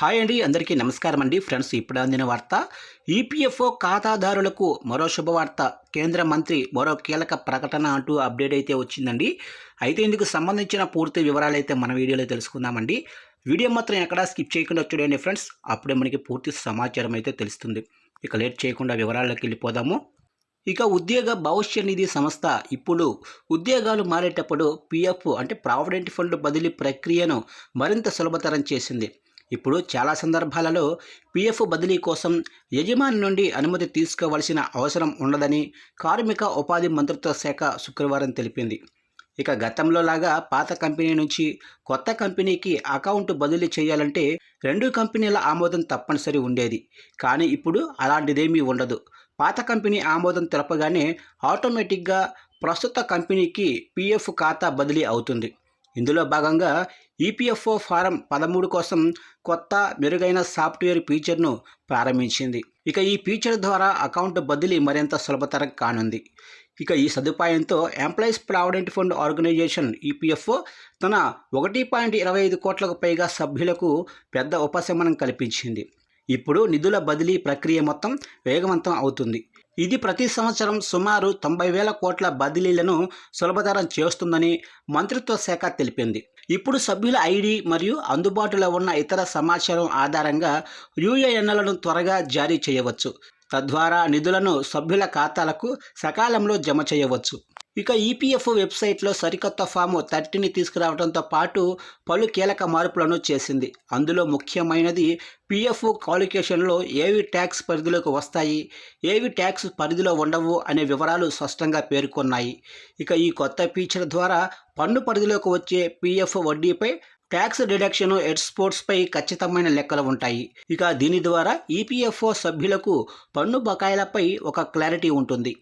Hi అండి అందరికీ నమస్కారం అండి. ఫ్రెండ్స్ ఇప్పుడు అందిన వార్త ఈపీఎఫ్ఓ ఖాతాదారులకు మరో శుభవార్త. కేంద్ర మంత్రి మరో కీలక ప్రకటన అంటూ అప్డేట్ అయితే వచ్చిందండి. అయితే ఇందుకు సంబంధించిన పూర్తి వివరాలు అయితే మన వీడియోలో తెలుసుకుందామండి. వీడియో మాత్రం ఎక్కడా స్కిప్ చేయకుండా చూడండి ఫ్రెండ్స్. అప్పుడే మనకి పూర్తి సమాచారం అయితే తెలుస్తుంది. ఇక లేట్ చేయకుండా వివరాల్లోకి వెళ్ళిపోదాము. ఇక ఉద్యోగ భవిష్య నిధి సంస్థ ఇప్పుడు ఉద్యోగాలు మారేటప్పుడు పిఎఫ్ అంటే ప్రావిడెంట్ ఫండ్ బదిలీ ప్రక్రియను మరింత సులభతరం చేసింది. ఇప్పుడు చాలా సందర్భాలలో పిఎఫ్ బదిలీ కోసం యజమాని నుండి అనుమతి తీసుకోవాల్సిన అవసరం ఉండదని కార్మిక ఉపాధి మంత్రిత్వ శాఖ శుక్రవారం తెలిపింది. ఇక గతంలో లాగా పాత కంపెనీ నుంచి కొత్త కంపెనీకి అకౌంట్ బదిలీ చేయాలంటే రెండు కంపెనీల ఆమోదం తప్పనిసరి ఉండేది. కానీ ఇప్పుడు అలాంటిదేమీ ఉండదు. పాత కంపెనీ ఆమోదం తెలపగానే ఆటోమేటిక్గా ప్రస్తుత కంపెనీకి పిఎఫ్ ఖాతా బదిలీ అవుతుంది. ఇందులో భాగంగా ఈపీఎఫ్ఓ ఫారం పదమూడు కోసం కొత్త మెరుగైన సాఫ్ట్వేర్ ఫీచర్ను ప్రారంభించింది. ఇక ఈ ఫీచర్ ద్వారా అకౌంట్ బదిలీ మరింత సులభతరం కానుంది. ఇక ఈ సదుపాయంతో employees provident fund organisation EPFO తన ఒకటి పాయింట్ ఇరవై ఐదు కోట్లకు పైగా సభ్యులకు పెద్ద ఉపశమనం కల్పించింది. ఇప్పుడు నిధుల బదిలీ ప్రక్రియ మొత్తం వేగవంతం అవుతుంది. ఇది ప్రతి సంవత్సరం సుమారు తొంభై వేల కోట్ల బదిలీలను సులభతరం చేస్తుందని మంత్రిత్వ శాఖ తెలిపింది. ఇప్పుడు సభ్యుల ఐడి మరియు అందుబాటులో ఉన్న ఇతర సమాచారం ఆధారంగా యూఏఎన్లను త్వరగా జారీ చేయవచ్చు. తద్వారా నిధులను సభ్యుల ఖాతాలకు సకాలంలో జమ చేయవచ్చు. ఇక ఈపీఎఫ్ వెబ్సైట్లో సరికొత్త ఫాము థర్టీని తీసుకురావడంతో పాటు పలు కీలక మార్పులను చేసింది. అందులో ముఖ్యమైనది పిఎఫ్ క్వాలిఫికేషన్లో ఏవి ట్యాక్స్ పరిధిలోకి వస్తాయి ఏవి ట్యాక్స్ పరిధిలో ఉండవు అనే వివరాలు స్పష్టంగా పేర్కొన్నాయి. ఇక ఈ కొత్త ఫీచర్ ద్వారా పన్ను పరిధిలోకి వచ్చే పిఎఫ్ వడ్డీపై ట్యాక్స్ డిడక్షన్ ఎక్స్పోర్ట్స్పై ఖచ్చితమైన లెక్కలు ఉంటాయి. ఇక దీని ద్వారా ఈపీఎఫ్ఓ సభ్యులకు పన్ను బకాయిలపై ఒక క్లారిటీ ఉంటుంది.